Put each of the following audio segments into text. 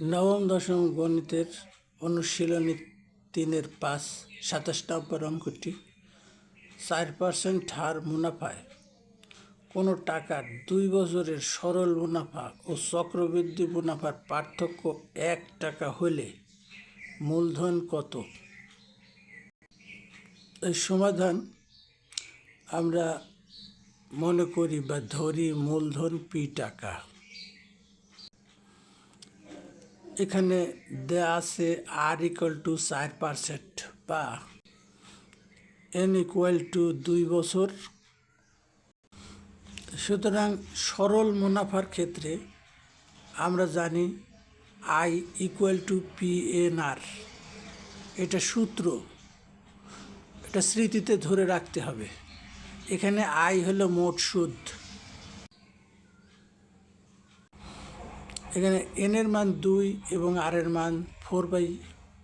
নবম দশম গণিতের অনুশীলনী তিনের পাঁচ সাতাশ নম্বর অঙ্কটি চার পার্সেন্ট হার মুনাফায় কোনো টাকার দুই বছরের সরল মুনাফা ও চক্রবৃদ্ধি মুনাফার পার্থক্য এক টাকা হলে মূলধন কত? এই সমাধান আমরা মনে করি বা ধরি মূলধন পি টাকা। এখানে দেয়া আছে আর ইকুয়াল টু চার পার্সেন্ট বা এন ইকুয়াল টু দুই বছর। সুতরাং সরল মুনাফার ক্ষেত্রে আমরা জানি I equal to P N R এটা সূত্র, এটা স্মৃতিতে ধরে রাখতে হবে। এখানে আই হলো মোট সুদ। এখানে এন এর মান দুই এবং আর এর মান ফোর বাই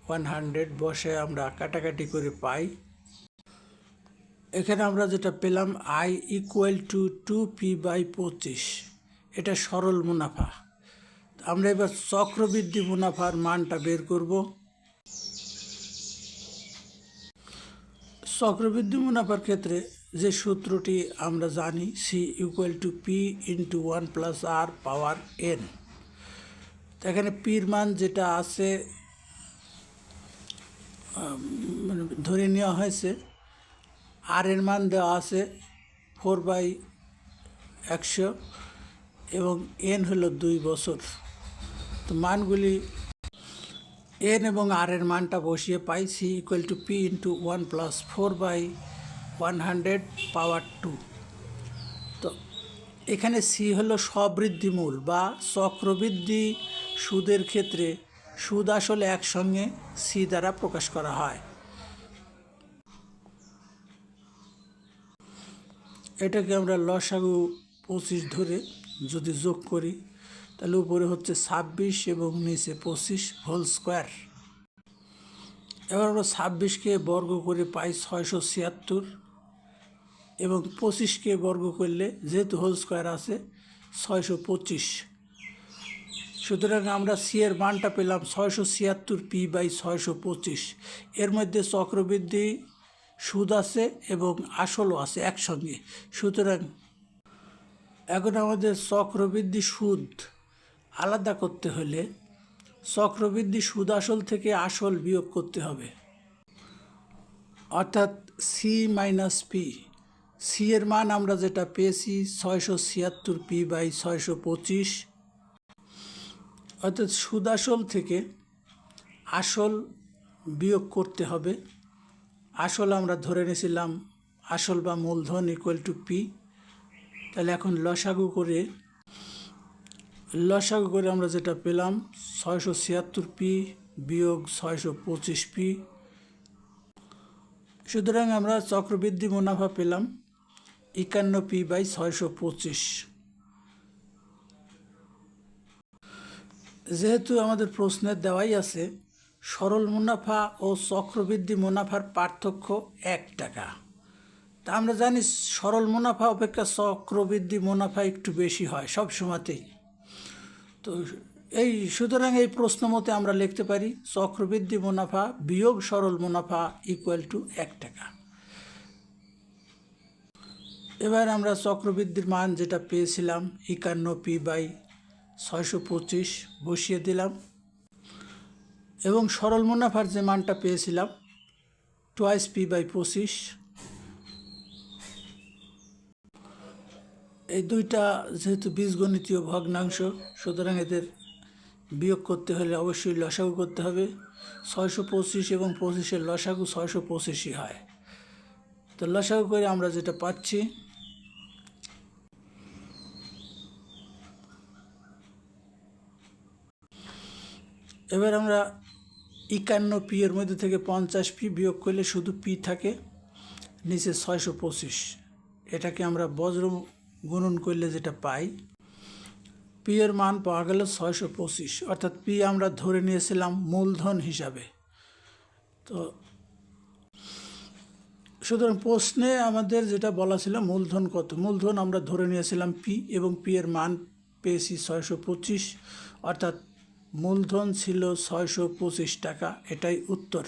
ওয়ান হান্ড্রেড বসে আমরা কাটাকাটি করে পাই। এখানে আমরা যেটা পেলাম I equal to two P by পঁচিশ। এটা সরল মুনাফা। আমরা এবার চক্রবৃদ্ধি মুনাফার মানটা বের করব। চক্রবৃদ্ধি মুনাফার ক্ষেত্রে যে সূত্রটি আমরা জানি C equal to P into one plus R power N তো এখানে পির মান যেটা আছে মানে ধরে নেওয়া হয়েছে, আর এর মান দেওয়া আছে ফোর বাই একশো এবং এন হলো দুই বছর। তো মানগুলি এন এবং আর এর মানটা বসিয়ে পাই C equal to P into one plus four by one hundred power two তো এখানে সি হলো সবৃদ্ধি মূল বা চক্রবৃদ্ধি সুদের ক্ষেত্রে সুদ আসলে একসঙ্গে সি দ্বারা প্রকাশ করা হয়। এটাকে আমরা লসাগু পঁচিশ ধরে যদি যোগ করি, তাহলে উপরে হচ্ছে ছাব্বিশ এবং নিচে পঁচিশ হোল স্কোয়ার। এবার আমরা ছাব্বিশকে বর্গ করে পাই ছয়শো ছিয়াত্তর। এবং পঁচিশকে বর্গ করলে যেহেতু হোল স্কোয়ার আছে, ছয়শো পঁচিশ। সুতরাং আমরা সি এর মানটা পেলাম ছয়শো ছিয়াত্তর পি বাই ছয়শো পঁচিশ। এর মধ্যে চক্রবৃদ্ধি সুদ আছে এবং আসলও আছে একসঙ্গে। সুতরাং এখন আমাদের চক্রবৃদ্ধি সুদ আলাদা করতে হলে চক্রবৃদ্ধি সুদ আসল থেকে আসল বিয়োগ করতে হবে। অর্থাৎ সি মাইনাস পি সি এর মান আমরা যেটা পেয়েছি ছয়শো ছিয়াত্তর পি বাই ছয়শো পঁচিশ। অর্থাৎ সুদ আসল থেকে আসল বিয়োগ করতে হবে। আসল আমরা ধরে নিয়েছিলাম আসল বা মূলধন ইকুয়াল টু পি তাহলে এখন লসাগু করে লসাগু করে আমরা যেটা পেলাম ছয়শো ছিয়াত্তর পি বিয়োগ ছয়শো পঁচিশ পি সুতরাং আমরা চক্রবৃদ্ধি মুনাফা পেলাম। একান্ন পি বাই ছয়শো পঁচিশ। যেহেতু আমাদের প্রশ্নের দেওয়াই আছে, সরল মুনাফা ও চক্রবৃদ্ধি মুনাফার পার্থক্য এক টাকা। তা আমরা জানি সরল মুনাফা অপেক্ষা চক্রবৃদ্ধি মুনাফা একটু বেশি হয়, সব সময়তেই। তো এই, সুতরাং এই প্রশ্ন মতে আমরা লিখতে পারি, চক্রবৃদ্ধি মুনাফা বিয়োগ সরল মুনাফা ইকুয়াল টু এক টাকা। এবার আমরা চক্রবৃদ্ধির মান যেটা পেয়েছিলাম একান্ন পি বাই ছয়শো পঁচিশ বসিয়ে দিলাম। এবং সরল মুনাফার যে মানটা পেয়েছিলাম টোয়াইস পি বাই পঁচিশ। এই দুইটা যেহেতু বীজগণিতীয় ভগ্নাংশ, সুতরাং এদের বিয়োগ করতে হলে অবশ্যই লসাগু করতে হবে। ছয়শো পঁচিশ এবং পঁচিশের লসাগু ছয়শো পঁচিশই হয়। তো লসাগু করে আমরা যেটা পাচ্ছি এবার আমরা একান্ন পি এর মধ্যে থেকে পঞ্চাশ পি বিয়োগ করলে শুধু পি থাকে, নিচে ছয়শো পঁচিশ। এটাকে আমরা বজ্র গুণন করলে যেটা পাই, পি এর মান পাওয়া গেল ছয়শো পঁচিশ। অর্থাৎ পি আমরা ধরে নিয়েছিলাম মূলধন হিসাবে। তো সুতরাং প্রশ্নে আমাদের যেটা বলা ছিল মূলধন কত? মূলধন আমরা ধরে নিয়েছিলাম পি এবং পি এর মান পেয়েছি ছয়শো পঁচিশ। অর্থাৎ মূলধন ছিল ছয়শো পঁচিশ টাকা এটাই উত্তর।